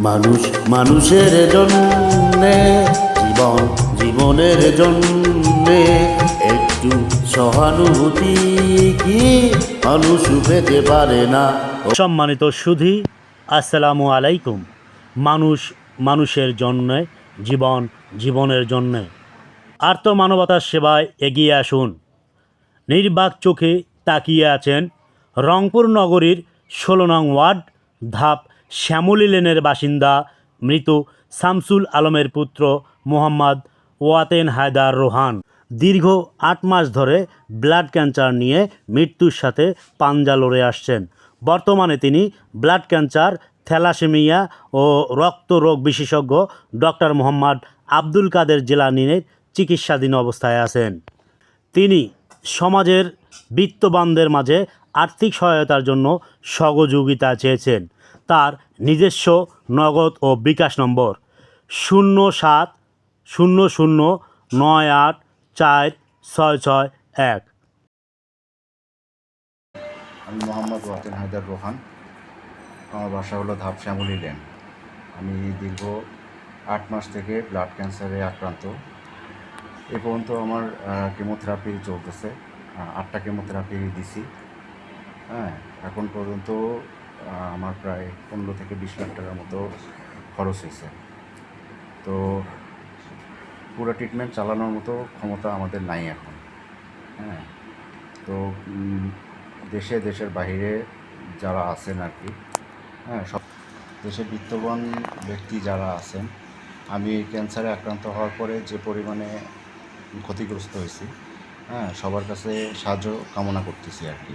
মানুষ মানুষের জন্যে, জীবন জীবনের জন্যে, একটু সহানুভূতি কি মানুষ পেতে পারে না? সম্মানিত সুধী, আসসালামু আলাইকুম। মানুষ মানুষের জন্যে, জীবন জীবনের জন্যে। আর্ত মানবতার সেবায় এগিয়ে আসুন। নির্বাক চোখে তাকিয়ে আছেন রংপুর নগরীর ষোলো নং ওয়ার্ড ধাপ শ্যামলী লেনের বাসিন্দা মৃত শামসুল আলমের পুত্র মোহাম্মদ ওয়াতেন হায়দার রোহান। দীর্ঘ আট মাস ধরে ব্লাড ক্যান্সার নিয়ে মৃত্যুর সাথে পাঞ্জা লড়ে আসছেন। বর্তমানে তিনি ব্লাড ক্যান্সার, থ্যালাসেমিয়া ও রক্ত রোগ বিশেষজ্ঞ ডক্টর মোহাম্মদ আব্দুল কাদের জেলা জেলানিনের চিকিৎসাধীন অবস্থায় আছেন। তিনি সমাজের বিত্তবানদের মাঝে আর্থিক সহায়তার জন্য সহযোগিতা চেয়েছেন। তার নিজস্ব নগদ ও বিকাশ নম্বর শূন্য সাত, শূন্য শূন্য, নয় আট, চার, ছয় ছয়, এক। আমি মোহাম্মদ ওয়াতেন হায়দার রোহান। আমার বাসা হলো ধাপ শ্যামলী লেন। আমি দীর্ঘ আট মাস থেকে ব্লাড ক্যান্সারে আক্রান্ত। এ পর্যন্ত আমার কেমোথেরাপি চলতেছে। আটটা কেমোথেরাপি দিছি। হ্যাঁ এখন পর্যন্ত আমার প্রায় পনেরো থেকে বিশ লাখ টাকার মতো খরচ হয়েছে। তো পুরো ট্রিটমেন্ট চালানোর মতো ক্ষমতা আমাদের নাই এখন। হ্যাঁ তো দেশে, দেশের বাইরে যারা আছেন আর কি হ্যাঁ সব দেশে বিত্তবান ব্যক্তি যারা আছেন, আমি ক্যান্সারে আক্রান্ত হওয়ার পরে যে পরিমাণে ক্ষতিগ্রস্ত হয়েছি হ্যাঁ সবার কাছে সাহায্য কামনা করতেছি আর কি।